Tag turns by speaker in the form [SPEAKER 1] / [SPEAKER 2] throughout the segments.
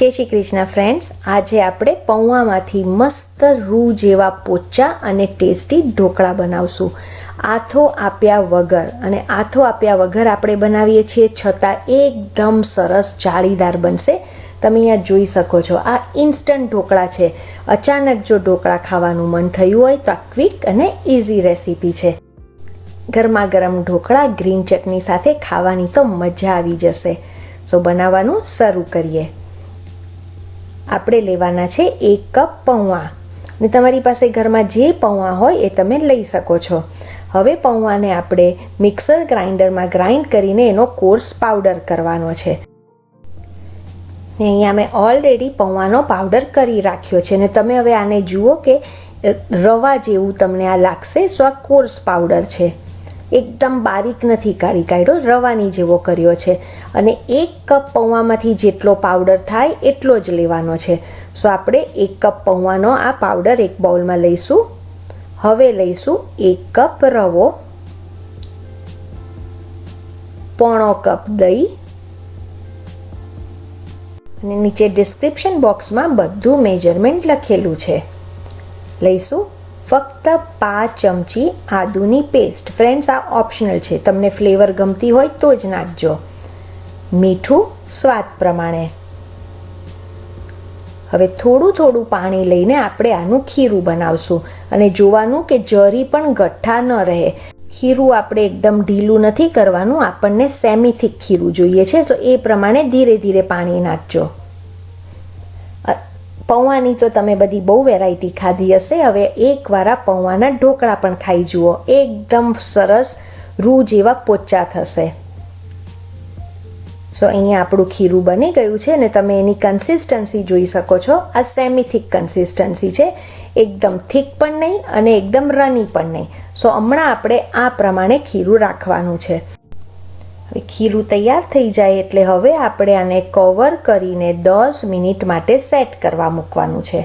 [SPEAKER 1] જય શ્રી કૃષ્ણ ફ્રેન્ડ્સ આજે આપણે પૌવામાંથી મસ્ત રૂ જેવા પોચા અને ટેસ્ટી ઢોકળા બનાવશું. આથો આપ્યા વગર, અને આથો આપ્યા વગર આપણે બનાવીએ છીએ છતાં એકદમ સરસ જાળીદાર બનશે. તમે અહીંયા જોઈ શકો છો, આ ઇન્સ્ટન્ટ ઢોકળા છે. અચાનક જો ઢોકળા ખાવાનું મન થયું હોય તો આ ક્વિક અને ઇઝી રેસીપી છે. ગરમા ગરમ ઢોકળા ગ્રીન ચટણી સાથે ખાવાની તો મજા આવી જશે. સો બનાવવાનું શરૂ કરીએ. આપણે લેવાના છે એક કપ પૌવા ને તમારી પાસે ઘરમાં જે પૌવા હોય એ તમે લઈ શકો છો. હવે પૌવાને આપણે મિક્સર ગ્રાઇન્ડરમાં ગ્રાઇન્ડ કરીને એનો કોર્સ પાવડર કરવાનો છે. ને અહીંયા મેં ઓલરેડી પૌવાનો પાવડર કરી રાખ્યો છે. ને તમે હવે આને જુઓ કે રવા જેવું તમને આ લાગશે, સો આ કોર્સ પાવડર છે. એકદમ બારીક નથી કાઢી કાઢ્યો રવાની જેવો કર્યો છે. અને એક કપ પૌવામાંથી જેટલો પાવડર થાય એટલો જ લેવાનો છે. સો આપણે એક કપ પૌવાનો આ પાવડર એક બાઉલમાં લઈશું. હવે લઈશું એક કપ રવો, પોણો કપ દહીં, અને નીચે ડિસ્ક્રિપ્શન બોક્સમાં બધું મેજરમેન્ટ લખેલું છે. લઈશું. ફક્ત પાંચ ચમચી આદુની પેસ્ટ ફ્રેન્ડ્સ આ ઓપ્શનલ છે. તમને ફ્લેવર ગમતી હોય તો જ નાખજો. મીઠું સ્વાદ પ્રમાણે. હવે થોડું થોડું પાણી લઈને આપણે આનું ખીરું બનાવશું. અને જોવાનું કે જરી પણ ગઠ્ઠા ન રહે. ખીરું આપણે એકદમ ઢીલું નથી કરવાનું. આપણને સેમી ખીરું જોઈએ છે. તો એ પ્રમાણે ધીરે ધીરે પાણી નાખજો. પૌવાની તો તમે બધી બહુ વેરાયટી ખાધી હશે. હવે એકવાર આ પૌવાના ઢોકળા પણ ખાઈ જુઓ. એકદમ સરસ રૂ જેવા પોચા થશે. સો અહીંયા આપણું ખીરું બની ગયું છે ને તમે એની કન્સિસ્ટન્સી જોઈ શકો છો. આ સેમી થીક કન્સિસ્ટન્સી છે. એકદમ થીક પણ નહીં અને એકદમ રની પણ નહીં. સો હમણાં આપણે આ પ્રમાણે ખીરું રાખવાનું છે. હવે ખીરું તૈયાર થઈ જાય એટલે હવે આપણે આને કવર કરીને દસ મિનિટ માટે સેટ કરવા મૂકવાનું છે.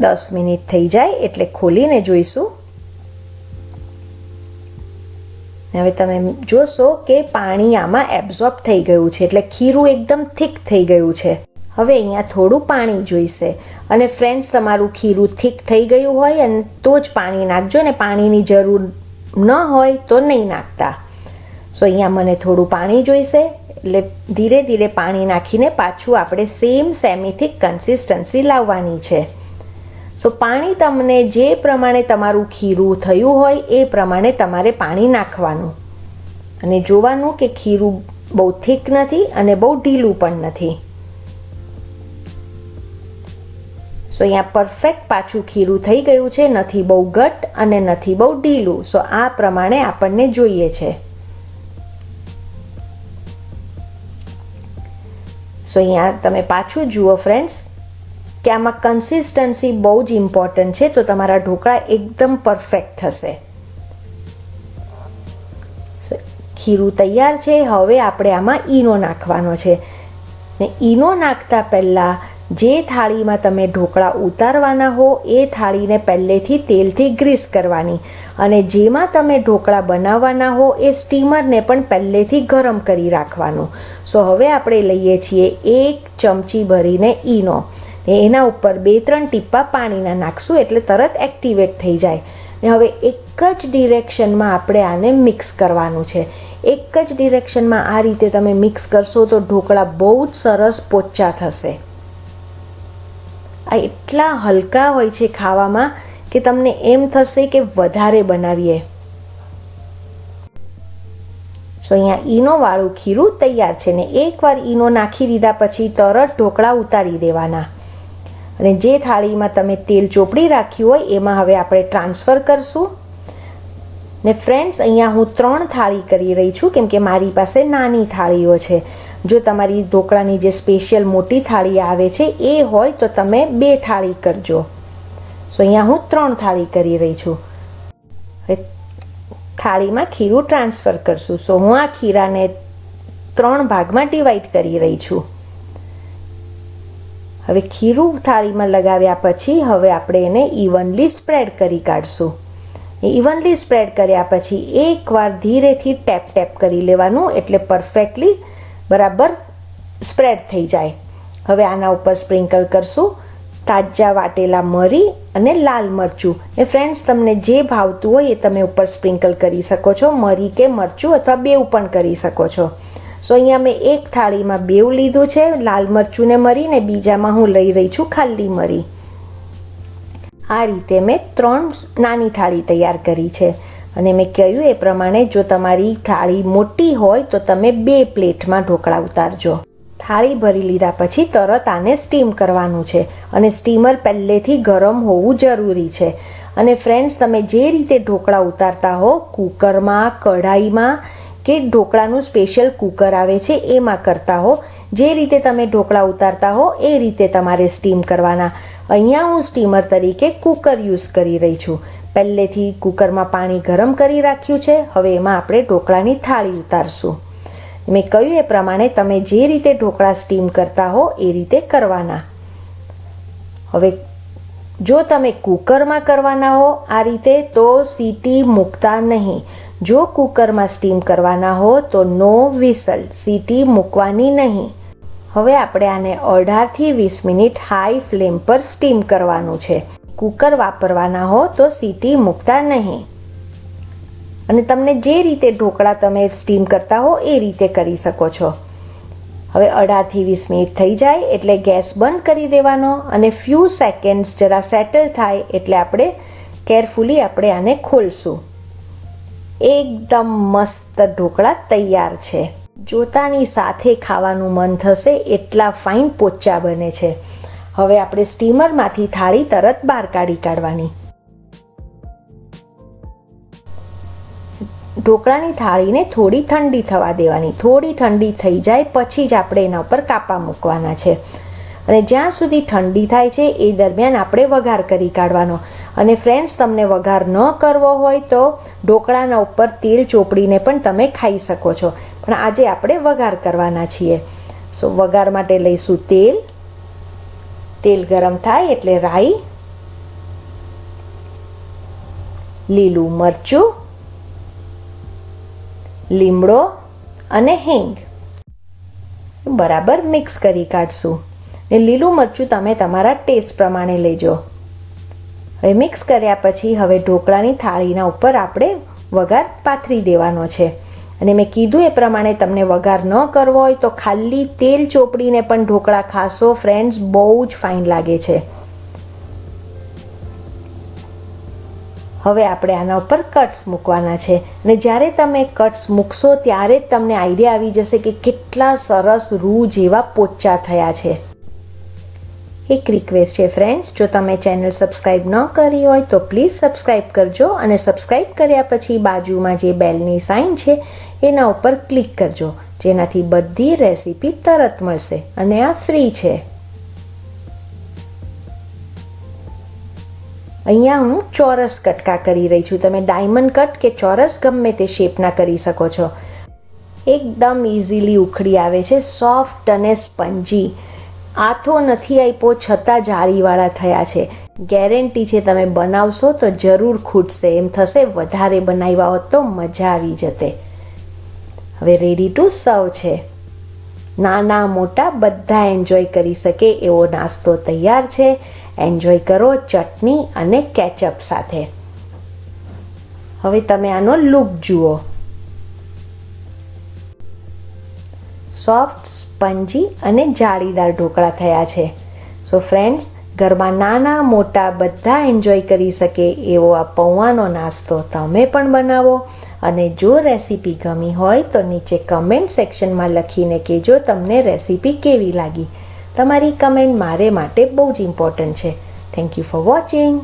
[SPEAKER 1] દસ મિનિટ થઈ જાય એટલે ખોલીને જોઈશું. હવે તમે જોશો કે પાણી આમાં એબ્ઝોર્બ થઈ ગયું છે, એટલે ખીરું એકદમ થીક થઈ ગયું છે. હવે અહીંયા થોડું પાણી જોઈશે. અને ફ્રેન્ડ્સ તમારું ખીરું થીક થઈ ગયું હોય અને તો જ પાણી નાખજો ને પાણીની જરૂર ન હોય તો નહીં નાખતા. સો અહીંયા મને થોડું પાણી જોઈશે. એટલે ધીરે ધીરે પાણી નાખીને પાછું આપણે સેમ સેમીથી કન્સિસ્ટન્સી લાવવાની છે. સો પાણી તમને જે પ્રમાણે તમારું ખીરું થયું હોય એ પ્રમાણે તમારે પાણી નાખવાનું. અને જોવાનું કે ખીરું બહુ થીક નથી અને બહુ ઢીલું પણ નથી. સો અહીંયા પરફેક્ટ પાછું ખીરું થઈ ગયું છે, નથી બહુ ઘટ અને નથી બહુ ઢીલું. સો આ પ્રમાણે આપણને જોઈએ છે. સો અહીંયા તમે પાછું જુઓ ફ્રેન્ડ્સ કે આમાં કન્સિસ્ટન્સી બહુ જ ઇમ્પોર્ટન્ટ છે, તો તમારા ઢોકળા એકદમ પરફેક્ટ થશે. ખીરું તૈયાર છે, હવે આપણે આમાં ઈનો નાખવાનો છે. ને ઈનો નાખતા પહેલાં જે થાળીમાં તમે ઢોકળા ઉતારવાના હો, એ થાળીને પહેલેથી તેલથી ગ્રીસ કરવાની. અને જેમાં તમે ઢોકળા બનાવવાના હો, એ સ્ટીમરને પણ પહેલેથી ગરમ કરી રાખવાનું. સો, હવે આપણે લઈએ છીએ એક ચમચી ભરીને ઈનો. ને એના ઉપર બે ત્રણ ટીપ્પા પાણીના નાખશું એટલે તરત એક્ટિવેટ થઈ જાય. ને હવે એક જ ડિરેક્શનમાં આપણે આને મિક્સ કરવાનું છે. એક જ ડિરેક્શનમાં આ રીતે તમે મિક્સ કરશો તો ઢોકળા બહુ જ સરસ પોચા થશે. આ એટલા હલકા હોય છે ખાવામાં કે તમને એમ થશે કે વધારે બનાવીએ. સો અહીંયા ઈનોવાળું ખીરું તૈયાર છે ને એકવાર ઈનો નાખી દીધા પછી તરત ઢોકળા ઉતારી દેવાના. અને જે થાળીમાં તમે તેલ ચોપડી રાખ્યું હોય એમાં હવે આપણે ટ્રાન્સફર કરશું. ને ફ્રેન્ડ્સ અહીંયા હું ત્રણ થાળી કરી રહી છું કેમ કે મારી પાસે નાની થાળીઓ છે. જો તમારી ઢોકળાની જે સ્પેશિયલ મોટી થાળી આવે છે, એ હોય તો તમે બે થાળી કરજો. સો અહીંયા હું ત્રણ થાળી કરી રહી છું. થાળીમાં ખીરું ટ્રાન્સફર કરશું. સો હું આ ખીરાને ત્રણ ભાગમાં ડિવાઈડ કરી રહી છું. હવે ખીરું થાળીમાં લગાવ્યા પછી હવે આપણે એને ઇવનલી સ્પ્રેડ કરી કાઢશું. ઇવનલી સ્પ્રેડ કર્યા પછી એકવાર ધીરેથી ટેપ ટેપ કરી લેવાનું, એટલે પરફેક્ટલી બરાબર સ્પ્રેડ થઈ જાય. હવે આના ઉપર સ્પ્રિંકલ કરશું, તાજા વાટેલા મરી અને લાલ મરચું. એ ફ્રેન્ડ્સ તમને જે ભાવતું હોય એ તમે ઉપર સ્પ્રિંકલ કરી શકો છો, મરી કે મરચું અથવા બેવ પણ કરી શકો છો. સો અહીંયા મેં એક થાળીમાં બેવ લીધું છે, લાલ મરચું ને મરી ને બીજામાં હું લઈ રહી છું ખાલી મરી. આ રીતે મેં ત્રણ નાની થાળી તૈયાર કરી છે. અને મેં કહ્યું એ પ્રમાણે જો તમારી થાળી મોટી હોય તો તમે બે પ્લેટમાં ઢોકળા ઉતારજો. થાળી ભરી લીધા પછી તરત આને સ્ટીમ કરવાનું છે અને સ્ટીમર પહેલેથી ગરમ હોવું જરૂરી છે. અને ફ્રેન્ડ્સ તમે જે રીતે ઢોકળા ઉતારતા હો, કુકરમાં, કઢાઈમાં કે ઢોકળાનું સ્પેશિયલ કુકર આવે છે, એમાં કરતા હો. જે રીતે તમે ઢોકળા ઉતારતા હો, એ રીતે તમારે સ્ટીમ કરવાના. અહીંયા હું સ્ટીમર તરીકે કુકર યુઝ કરી રહી છું. પહેલેથી કુકરમાં પાણી ગરમ કરી રાખ્યું છે. હવે એમાં આપણે ઢોકળાની થાળી ઉતારશું. મેં કહ્યું એ પ્રમાણે તમે જે રીતે ઢોકળા સ્ટીમ કરતા હો એ રીતે કરવાના. હવે જો તમે કુકરમાં કરવાના હો આ રીતે તો સીટી મૂકતા નહીં. જો કુકરમાં સ્ટીમ કરવાના હો તો નો વિસલ, સીટી મૂકવાની નહીં. હવે આપણે આને અઢારથી વીસ મિનિટ હાઈ ફ્લેમ પર સ્ટીમ કરવાનું છે. કુકર વાપરવાના હો તો સીટી મૂકતા નહીં. અને તમને જે રીતે ઢોકળા તમે સ્ટીમ કરતા હો એ રીતે કરી શકો છો. હવે અઢારથી વીસ મિનિટ થઈ જાય એટલે ગેસ બંધ કરી દેવાનો અને ફ્યુ સેકન્ડ્સ જરા સેટલ થાય એટલે આપણે કેરફુલી આપણે આને ખોલશું. એકદમ મસ્ત ઢોકળા તૈયાર છે. જોતાની સાથે ખાવાનું મન થશે એટલા ફાઇન પોચા બને છે. હવે આપણે સ્ટીમરમાંથી થાળી તરત બહાર કાઢી કાઢવાની. ઢોકળાની થાળીને થોડી ઠંડી થવા દેવાની. થોડી ઠંડી થઈ જાય પછી જ આપણે એના ઉપર કાપા મૂકવાના છે. અને જ્યાં સુધી ઠંડી થાય છે એ દરમિયાન આપણે વઘાર કરી કાઢવાનો. અને ફ્રેન્ડ્સ તમને વઘાર ન કરવો હોય તો ઢોકળાના ઉપર તેલ ચોપડીને પણ તમે ખાઈ શકો છો. પણ આજે આપણે વઘાર કરવાના છીએ. સો વઘાર માટે લઈશું તેલ તેલ ગરમ થાય એટલે રાઈ, લીલું મરચું, લીમડો અને હિંગ. બરાબર મિક્સ કરી કાઢશું. ને લીલું મરચું તમે તમારા ટેસ્ટ પ્રમાણે લેજો. હવે મિક્સ કર્યા પછી હવે ઢોકળાની થાળીના ઉપર આપણે વઘાર પાથરી દેવાનો છે. અને મેં કીધું એ પ્રમાણે તમને વઘાર ન કરવો હોય તો ખાલી તેલ ચોપડીને પણ ઢોકળા ખાશો. ફ્રેન્ડ્સ બહુ જ ફાઇન લાગે છે. હવે આપણે આના ઉપર કટ્સ મૂકવાના છે. અને જ્યારે તમે કટ્સ મૂકશો, ત્યારે જ તમને આઈડિયા આવી જશે કે કેટલા સરસ રૂ જેવા પોચા થયા છે. એક રિક્વેસ્ટ છે ફ્રેન્ડ્સ જો તમે ચેનલ સબસ્ક્રાઈબ ન કરી હોય તો પ્લીઝ સબસ્ક્રાઈબ કરજો. અને સબસ્ક્રાઈબ કર્યા પછી બાજુમાં જે બેલની સાઇન છે એના ઉપર ક્લિક કરજો. જેનાથી બધી રેસીપી તરત મળશે અને આ ફ્રી છે. અહીંયા હું ચોરસ કટકા કરી રહી છું. તમે ડાયમંડ કટ કે ચોરસ ગમે તે શેપના કરી શકો છો. એકદમ ઇઝીલી ઉખડી આવે છે, સોફ્ટ અને સ્પંજી. આથો નથી આપ્યો, છતાં જાળીવાળા થયા છે. ગેરંટી છે તમે બનાવશો તો જરૂર ખૂટશે. એમ થશે, વધારે બનાવ્યા હોત તો મજા આવી જતે. હવે રેડી ટુ સર્વ છે. નાના મોટા બધા એન્જોય કરી શકે એવો નાસ્તો તૈયાર છે. એન્જોય કરો ચટણી અને કેચઅપ સાથે. હવે તમે આનો લુક જુઓ. સોફ્ટ સ્પંજી અને જાળીદાર ઢોકળા થયા છે. સો ફ્રેન્ડ્સ ઘરમાં નાના મોટા બધા એન્જોય કરી શકે એવો આ પૌવાનો નાસ્તો તમે પણ બનાવો. અને જો રેસીપી ગમી હોય તો નીચે કમેન્ટ સેક્શનમાં લખીને કહેજો તમને રેસીપી કેવી લાગી. તમારી કમેન્ટ મારે માટે બહુ જ ઇમ્પોર્ટન્ટ છે. Thank you for watching